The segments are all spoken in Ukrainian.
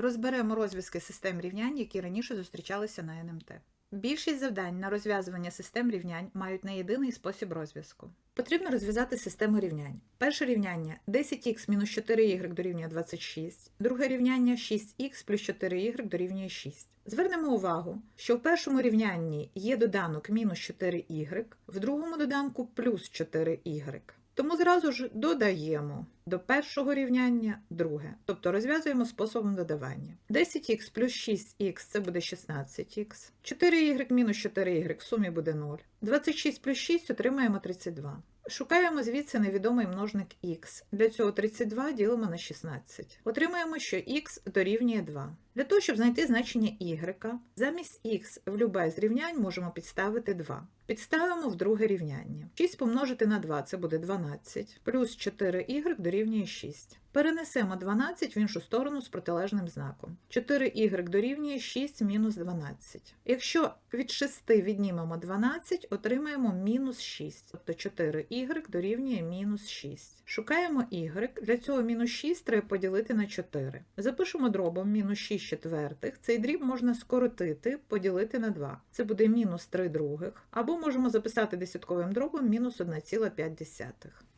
Розберемо розв'язки систем рівнянь, які раніше зустрічалися на НМТ. Більшість завдань на розв'язування систем рівнянь мають не єдиний спосіб розв'язку. Потрібно розв'язати систему рівнянь. Перше рівняння 10х мінус 4y дорівнює 26, друге рівняння 6х плюс 4y дорівнює 6. Звернемо увагу, що в першому рівнянні є доданок мінус 4y, в другому доданку плюс 4y. Тому зразу ж додаємо до першого рівняння друге, тобто розв'язуємо способом додавання. 10х плюс 6х це буде 16х, 4y мінус 4y в сумі буде 0. 26 плюс 6 отримаємо 32. Шукаємо звідси невідомий множник х. Для цього 32 ділимо на 16. Отримаємо, що х дорівнює 2. Для того, щоб знайти значення y, замість х в любе з рівнянь можемо підставити 2. Підставимо в друге рівняння. 6 помножити на 2 це буде 12, плюс 4y дорівнює 6. Перенесемо 12 в іншу сторону з протилежним знаком. 4y дорівнює 6 мінус 12. Якщо від 6 віднімемо 12, отримаємо мінус 6, тобто 4y дорівнює мінус 6. Шукаємо y, для цього мінус 6 треба поділити на 4. Запишемо дробом мінус 6 четвертих. Цей дріб можна скоротити, поділити на 2. Це буде мінус 3 других. Або можемо записати десятковим дробом мінус 1,5.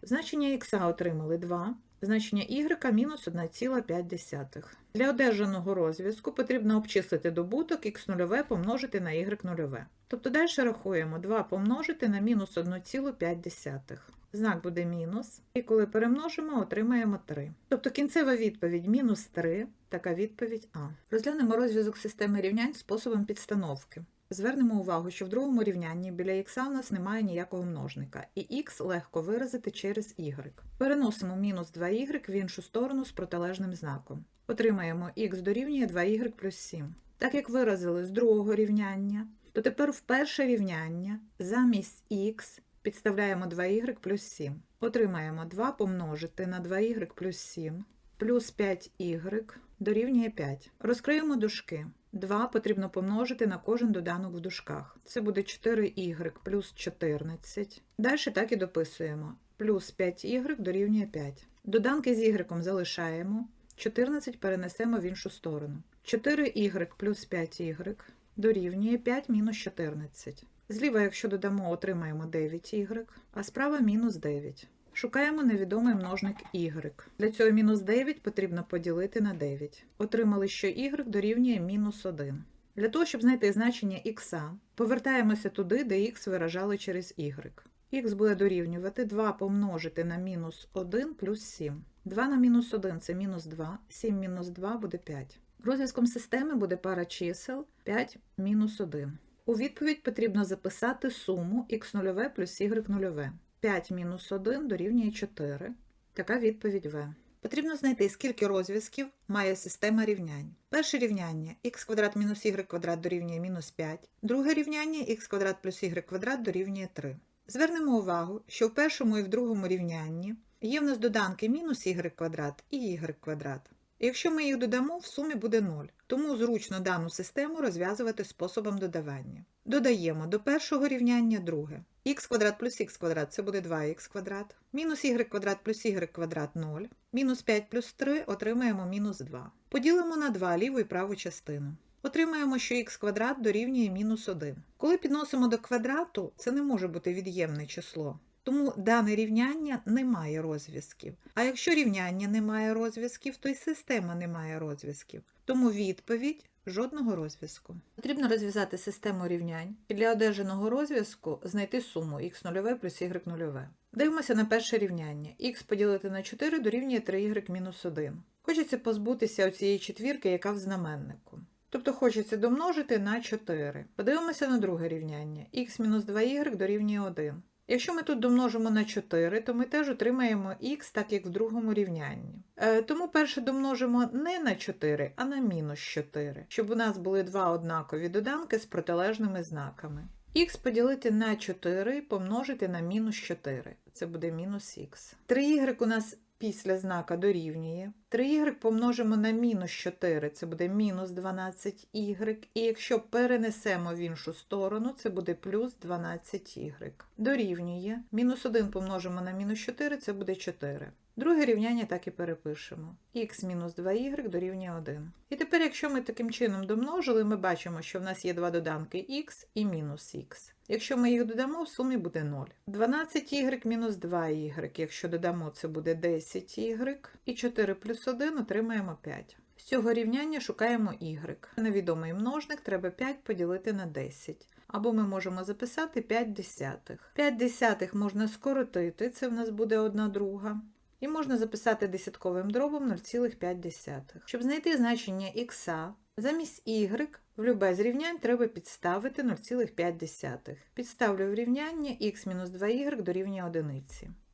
Значення х отримали 2. Значення y мінус 1,5. Для одержаного розв'язку потрібно обчислити добуток х0 помножити на y0. Тобто далі рахуємо 2 помножити на мінус 1,5. Знак буде мінус, і коли перемножимо, отримаємо 3. Тобто кінцева відповідь мінус 3, така відповідь А. Розглянемо розв'язок системи рівнянь способом підстановки. Звернемо увагу, що в другому рівнянні біля х у нас немає ніякого множника, і х легко виразити через y. Переносимо мінус 2y в іншу сторону з протилежним знаком. Отримаємо х дорівнює 2y плюс 7. Так як виразили з другого рівняння, то тепер в перше рівняння замість х підставляємо 2y плюс 7. Отримаємо 2 помножити на 2y плюс 7 плюс 5y дорівнює 5. Розкриємо дужки. 2 потрібно помножити на кожен доданок в дужках. Це буде 4y плюс 14. Далі так і дописуємо. Плюс 5y дорівнює 5. Доданки з y залишаємо. 14 перенесемо в іншу сторону. 4y плюс 5y дорівнює 5 мінус 14. Зліва, якщо додамо, отримаємо 9y, а справа мінус 9. Шукаємо невідомий множник y. Для цього мінус 9 потрібно поділити на 9. Отримали, що y дорівнює мінус 1. Для того, щоб знайти значення х, повертаємося туди, де х виражали через y. х буде дорівнювати 2 помножити на мінус 1 плюс 7. 2 на мінус 1 це мінус 2, 7 мінус 2 буде 5. Розв'язком системи буде пара чисел 5 мінус 1. У відповідь потрібно записати суму х0 плюс y0. 5 мінус 1 дорівнює 4. Така відповідь В. Потрібно знайти, скільки розв'язків має система рівнянь. Перше рівняння х квадрат мінус y квадрат дорівнює мінус 5. Друге рівняння х квадрат плюс y квадрат дорівнює 3. Звернемо увагу, що в першому і в другому рівнянні є в нас доданки мінус y квадрат і y квадрат. Якщо ми їх додамо, в сумі буде 0. Тому зручно дану систему розв'язувати способом додавання. Додаємо до першого рівняння друге. х квадрат плюс х квадрат це буде 2х квадрат. Мінус y квадрат плюс y квадрат 0. Мінус 5 плюс 3 отримаємо мінус 2. Поділимо на 2 ліву і праву частину. Отримаємо, що х квадрат дорівнює мінус 1. Коли підносимо до квадрату, це не може бути від'ємне число. Тому дане рівняння не має розв'язків. А якщо рівняння не має розв'язків, то й система не має розв'язків. Тому відповідь жодного розв'язку. Потрібно розв'язати систему рівнянь і для одержаного розв'язку знайти суму х0 плюс y0. Дивимося на перше рівняння. х поділити на 4 дорівнює 3y мінус 1. Хочеться позбутися цієї четвірки, яка в знаменнику. Тобто хочеться домножити на 4. Подивимося на друге рівняння. х мінус 2y дорівнює 1. Якщо ми тут домножимо на 4, то ми теж отримаємо х, так як в другому рівнянні. Е, тому перше домножимо не на 4, а на мінус 4, щоб у нас були два однакові доданки з протилежними знаками. х поділити на 4 помножити на мінус 4. Це буде мінус х. 3y у нас після знака дорівнює. 3y помножимо на мінус 4, це буде мінус 12y. І якщо перенесемо в іншу сторону, це буде плюс 12y. Дорівнює. Мінус 1 помножимо на мінус 4, це буде 4. Друге рівняння так і перепишемо. х мінус 2y дорівнює 1. І тепер, якщо ми таким чином домножили, ми бачимо, що в нас є два доданки х і мінус х. Якщо ми їх додамо, в сумі буде 0. 12y мінус 2y, якщо додамо, це буде 10y. І 4 плюс 1 отримаємо 5. З цього рівняння шукаємо y. Невідомий множник треба 5 поділити на 10. Або ми можемо записати 5 десятих. 5 десятих можна скоротити, це в нас буде 1 друга. І можна записати десятковим дробом 0,5. Щоб знайти значення х, замість y в любе з рівнянь треба підставити 0,5. Підставлю в рівняння х-2y дорівнює 1.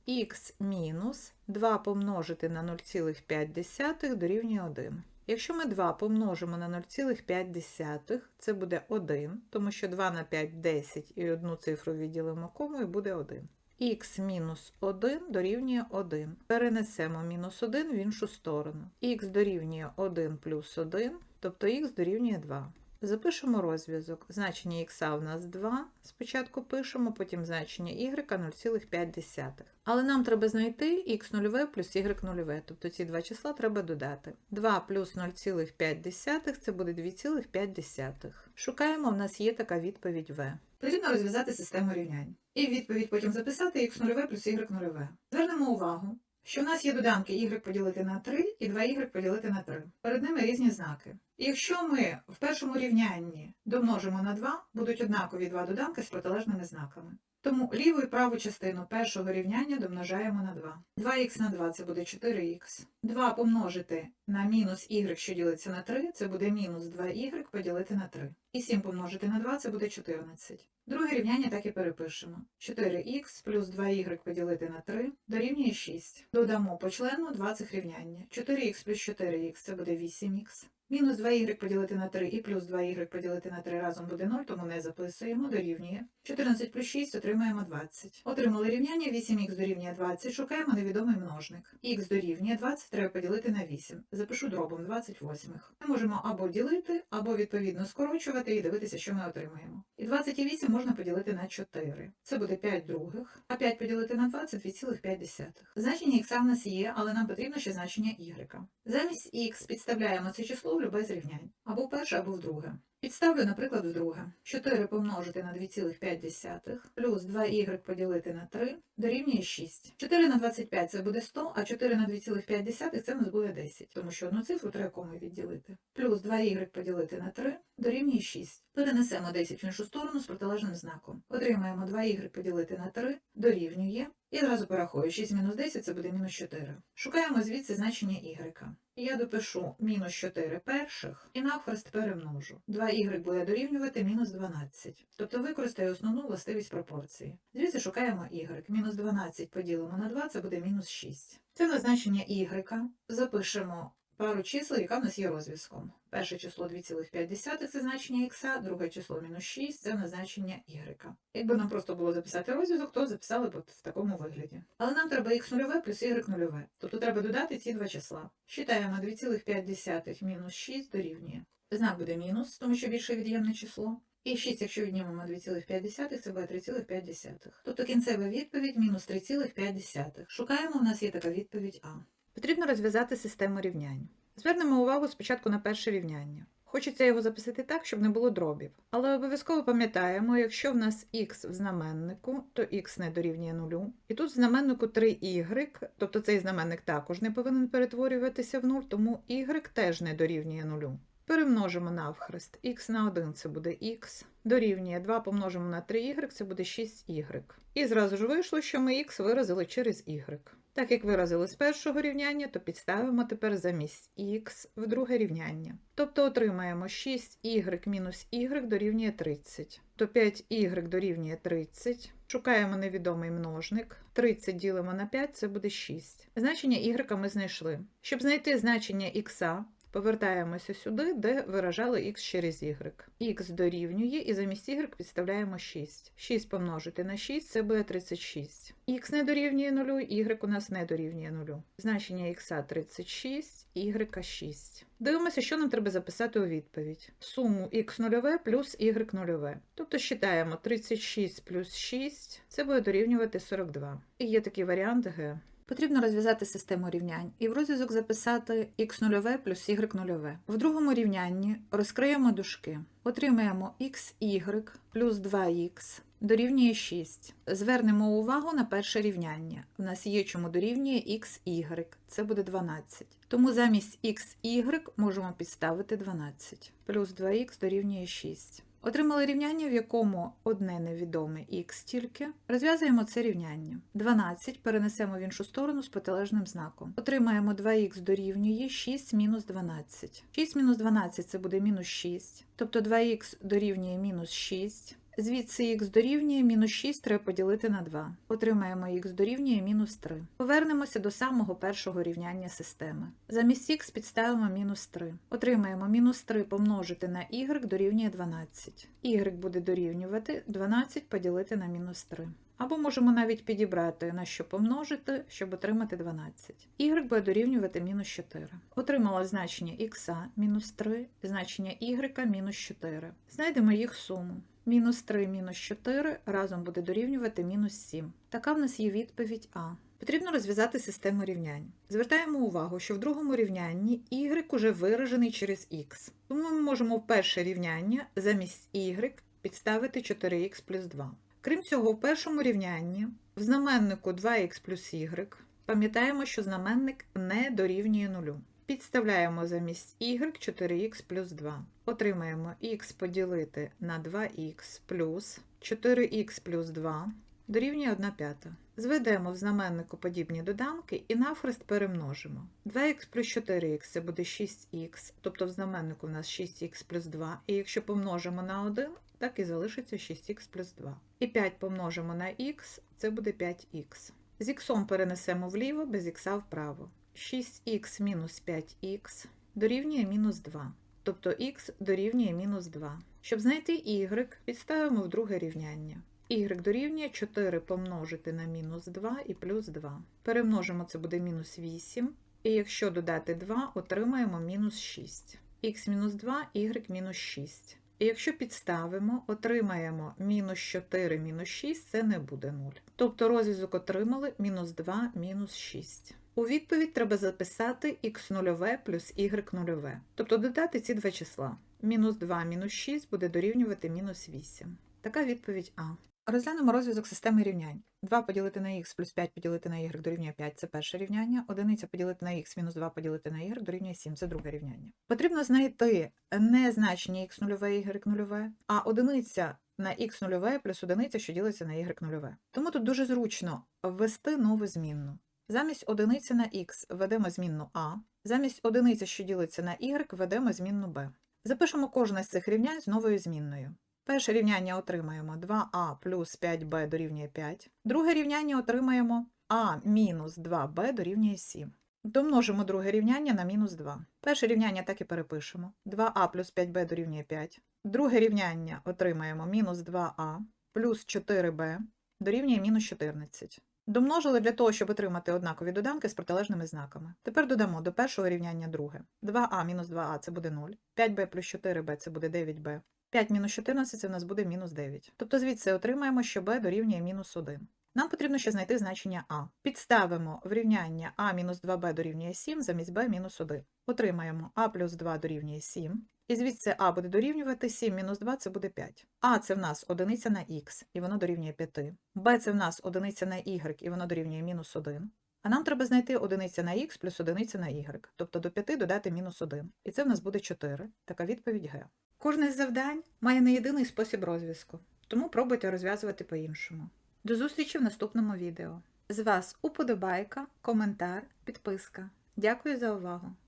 х мінус 2 помножити на 0,5 дорівнює 1. Якщо ми 2 помножимо на 0,5, це буде 1, тому що 2 на 5 – 10 і одну цифру відділимо кому і буде 1 х мінус 1 дорівнює 1. Перенесемо мінус 1 в іншу сторону. х дорівнює 1 плюс 1, тобто х дорівнює 2. Запишемо розв'язок. Значення х у нас 2. Спочатку пишемо, потім значення y 0,5. Але нам треба знайти х0 плюс y0, тобто ці два числа треба додати. 2 плюс 0,5 це буде 2,5. Шукаємо, в нас є така відповідь В. Потрібно розв'язати систему рівнянь. І відповідь потім записати х0 плюс y0. Звернемо увагу, що в нас є доданки y поділити на 3 і 2y поділити на 3. Перед ними різні знаки. Якщо ми в першому рівнянні домножимо на 2, будуть однакові два доданки з протилежними знаками. Тому ліву і праву частину першого рівняння домножаємо на 2. 2х на 2 це буде 4х. 2 помножити на мінус y, що ділиться на 3, це буде мінус 2y поділити на 3. І 7 помножити на 2 це буде 14. Друге рівняння так і перепишемо. 4х плюс 2y поділити на 3 дорівнює 6. Додамо по члену два цих рівняння. 4х плюс 4х це буде 8х. Мінус 2y поділити на 3 і плюс 2y поділити на 3 разом буде 0, тому не записуємо, дорівнює. 14 плюс 6 отримаємо 20. Отримали рівняння 8х дорівнює 20, шукаємо невідомий множник. х дорівнює 20 треба поділити на 8. Запишу дробом 28. Ми можемо або ділити, або відповідно скорочувати і дивитися, що ми отримаємо. І 28 можна поділити на 4. Це буде 5 других, а 5 поділити на 2 це 2,5. Значення х в нас є, але нам потрібно ще значення y. Замість х підставляємо це число в без рівнянь. Або вперше, перше, або в друге. Підставлю, наприклад, в друге. 4 помножити на 2,5 плюс 2y поділити на 3 дорівнює 6. 4 на 25 це буде 100, а 4 на 2,5 це в нас буде 10, тому що одну цифру треба комою відділити. Плюс 2y поділити на 3 дорівнює 6. Перенесемо 10 в іншу сторону з протилежним знаком. Отримаємо 2y поділити на 3 дорівнює. І одразу порахую, 6 мінус 10 це буде мінус 4. Шукаємо звідси значення y. Я допишу мінус 4 перших і навхрест перемножу. 2y буде дорівнювати мінус 12. Тобто використаю основну властивість пропорції. Звідси шукаємо y. Мінус 12 поділимо на 2, це буде мінус 6. Це назначення y. Запишемо пару чисел, яка в нас є розв'язком. Перше число 2,5 це значення х, друге число мінус 6 це назначення y. Якби нам просто було записати розв'язок, то записали б в такому вигляді. Але нам треба х0 плюс y0. Тобто треба додати ці два числа. Считаємо 2,5 мінус 6 дорівнює. Знак буде мінус, тому що більше від'ємне число. І 6, якщо віднімемо 2,5, це буде 3,5. Тобто кінцева відповідь мінус 3,5. Шукаємо, у нас є така відповідь А. Потрібно розв'язати систему рівнянь. Звернемо увагу спочатку на перше рівняння. Хочеться його записати так, щоб не було дробів. Але обов'язково пам'ятаємо, якщо в нас х в знаменнику, то х не дорівнює нулю. І тут в знаменнику 3y, тобто цей знаменник також не повинен перетворюватися в 0, тому y теж не дорівнює нулю. Перемножимо навхрест. х на 1 це буде х, дорівнює 2 помножимо на 3y, це буде 6y. І зразу ж вийшло, що ми х виразили через y. Так як виразили з першого рівняння, то підставимо тепер замість х в друге рівняння. Тобто отримаємо 6y мінус y дорівнює 30. То 5y дорівнює 30. Шукаємо невідомий множник. 30 ділимо на 5, це буде 6. Значення y ми знайшли. Щоб знайти значення х, Повертаємося сюди, де виражали x через y. x дорівнює і замість y підставляємо 6. 6 помножити на 6 це буде 36. x не дорівнює 0, y у нас не дорівнює 0. Значення x 36, y 6. Дивимося, що нам треба записати у відповідь. Суму x нульове плюс y нульове. Тобто считаємо 36 плюс 6, це буде дорівнювати 42. І є такий варіант Г. Потрібно розв'язати систему рівнянь і в розв'язок записати x0 плюс y0. В другому рівнянні розкриємо дужки. Отримаємо xy плюс 2х дорівнює 6. Звернемо увагу на перше рівняння. У нас є чому дорівнює xy, це буде 12. Тому замість xy можемо підставити 12. Плюс 2х дорівнює 6. Отримали рівняння, в якому одне невідоме х тільки. Розв'язуємо це рівняння. 12 перенесемо в іншу сторону з протилежним знаком. Отримаємо 2х дорівнює 6 мінус 12. 6 мінус 12 це буде мінус 6. Тобто 2х дорівнює мінус 6. Звідси х дорівнює мінус 6 треба поділити на 2. Отримаємо х дорівнює мінус 3. Повернемося до самого першого рівняння системи. Замість х підставимо мінус 3. Отримаємо мінус 3 помножити на y дорівнює 12. y буде дорівнювати 12 поділити на мінус 3. Або можемо навіть підібрати на що помножити, щоб отримати 12. y буде дорівнювати мінус 4. Отримала значення х мінус 3, значення y мінус 4. Знайдемо їх суму. Мінус 3 мінус 4 разом буде дорівнювати мінус 7. Така в нас є відповідь А. Потрібно розв'язати систему рівнянь. Звертаємо увагу, що в другому рівнянні y уже виражений через x. Тому ми можемо в перше рівняння замість y підставити 4х плюс 2. Крім цього, в першому рівнянні в знаменнику 2х плюс y пам'ятаємо, що знаменник не дорівнює нулю. Підставляємо замість y 4х плюс 2. Отримаємо х поділити на 2х плюс 4х плюс 2 дорівнює 1 п'ята. Зведемо в знаменнику подібні доданки і навхрест перемножимо. 2х плюс 4х це буде 6х, тобто в знаменнику у нас 6х плюс 2, і якщо помножимо на 1, так і залишиться 6х плюс 2. І 5 помножимо на х, це буде 5х. З х перенесемо вліво, без х вправо. 6х мінус 5х дорівнює мінус 2, тобто х дорівнює мінус 2. Щоб знайти y, підставимо в друге рівняння. y дорівнює 4 помножити на мінус 2 і плюс 2. Перемножимо, це буде мінус 8, і якщо додати 2, отримаємо мінус 6. х мінус 2, y мінус 6. І якщо підставимо, отримаємо мінус 4 мінус 6, це не буде 0. Тобто розв'язок отримали мінус 2 мінус 6. У відповідь треба записати х0 плюс y0, тобто додати ці два числа. Мінус 2 мінус 6 буде дорівнювати мінус 8. Така відповідь А. Розглянемо розв'язок системи рівнянь. 2 поділити на х плюс 5 поділити на y дорівнює 5 це перше рівняння. Одиниця поділити на х мінус 2 поділити на y дорівнює 7 це друге рівняння. Потрібно знайти не значення х0 і y0, а одиниця на х0 плюс одиниця, що ділиться на y0. Тому тут дуже зручно ввести нову змінну. Замість одиниці на х введемо змінну а, замість одиниці, що ділиться на y, введемо змінну b. Запишемо кожне з цих рівнянь з новою змінною. Перше рівняння отримаємо 2а плюс 5b дорівнює 5. Друге рівняння отримаємо а мінус 2b дорівнює 7. Домножимо друге рівняння на мінус 2. Перше рівняння так і перепишемо. 2а плюс 5b дорівнює 5. Друге рівняння отримаємо мінус 2а плюс 4b дорівнює мінус 14. Домножили для того, щоб отримати однакові доданки з протилежними знаками. Тепер додамо до першого рівняння друге. 2а мінус 2а це буде 0, 5b плюс 4b це буде 9b. 5 мінус 14 це в нас буде мінус 9. Тобто звідси отримаємо, що b дорівнює мінус 1. Нам потрібно ще знайти значення а. Підставимо в рівняння а мінус 2b дорівнює 7 замість b мінус 1. Отримаємо а плюс 2 дорівнює 7. І звідси а буде дорівнювати 7 мінус 2 це буде 5. А це в нас одиниця на х, і воно дорівнює 5. Б це в нас одиниця на y, і воно дорівнює мінус 1. А нам треба знайти одиниця на х плюс одиниця на y, тобто до 5 додати мінус 1. І це в нас буде 4. Така відповідь Г. Кожне з завдань має не єдиний спосіб розв'язку, тому пробуйте розв'язувати по-іншому. До зустрічі в наступному відео. З вас уподобайка, коментар, підписка. Дякую за увагу!